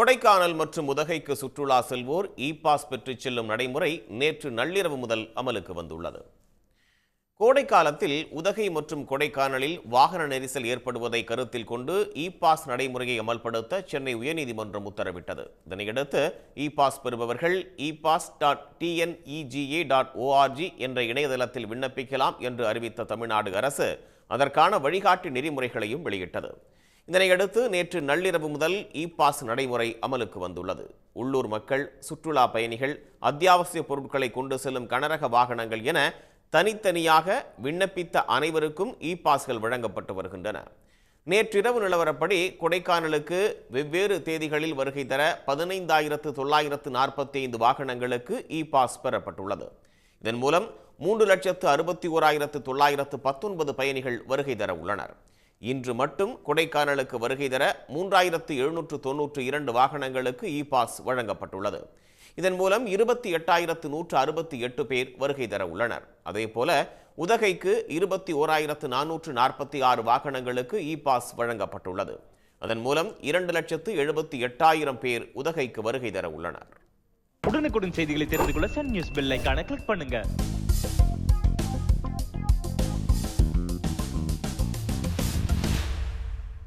கொடைக்கானல் மற்றும் உதகைக்கு சுற்றுலா செல்வோர் இ பாஸ் பெற்றுச் செல்லும் நடைமுறை நேற்று நள்ளிரவு முதல் அமலுக்கு வந்துள்ளது. கோடை காலத்தில் உதகை மற்றும் கொடைக்கானலில் வாகன நெரிசல் ஏற்படுவதை கருத்தில் கொண்டு இ பாஸ் நடைமுறையை அமல்படுத்த சென்னை உயர்நீதிமன்றம் உத்தரவிட்டது. இதனையடுத்து இ பாஸ் பெறுபவர்கள் e pass dot TNEGA dot ORG என்ற இணையதளத்தில் விண்ணப்பிக்கலாம் என்று அறிவித்த தமிழ்நாடு அரசு அதற்கான வழிகாட்டி நெறிமுறைகளையும் வெளியிட்டது. இதனையடுத்து நேற்று நள்ளிரவு முதல் இ பாஸ் நடைமுறை அமலுக்கு வந்துள்ளது. உள்ளூர் மக்கள் சுற்றுலா பயணிகள் அத்தியாவசிய பொருட்களை கொண்டு செல்லும் கனரக வாகனங்கள் என தனித்தனியாக விண்ணப்பித்த அனைவருக்கும் இ பாஸ்கள் வழங்கப்பட்டு வருகின்றன. நேற்றிரவு நிலவரப்படி கொடைக்கானலுக்கு வெவ்வேறு தேதிகளில் வருகை தர பதினைந்தாயிரத்து தொள்ளாயிரத்து நாற்பத்தி ஐந்து வாகனங்களுக்கு இ பாஸ் பெறப்பட்டுள்ளது. இதன் மூலம் மூன்று லட்சத்து அறுபத்தி ஓராயிரத்து தொள்ளாயிரத்து பத்தொன்பது பயணிகள் வருகை தர உள்ளனர். இன்று மட்டும் கொடைக்கானலுக்கு வருகை தர மூன்றாயிரத்து எழுநூற்று தொன்னூற்று இரண்டு வாகனங்களுக்கு இ பாஸ் வழங்கப்பட்டுள்ளது. இதன் மூலம் இருபத்தி எட்டாயிரத்து நூற்று அறுபத்தி எட்டு பேர் வருகை தர உள்ளனர். அதேபோல உதகைக்கு இருபத்தி ஓராயிரத்து நானூற்று நாற்பத்தி ஆறு வாகனங்களுக்கு இ பாஸ் வழங்கப்பட்டுள்ளது. அதன் மூலம் இரண்டு லட்சத்து எழுபத்தி எட்டாயிரம் பேர் உதகைக்கு வருகை தர உள்ளனர். உடனுக்குடன் செய்திகளை தெரிந்து கொள்ள சன் நியூஸ் பெல் கிளிக் பண்ணுங்க.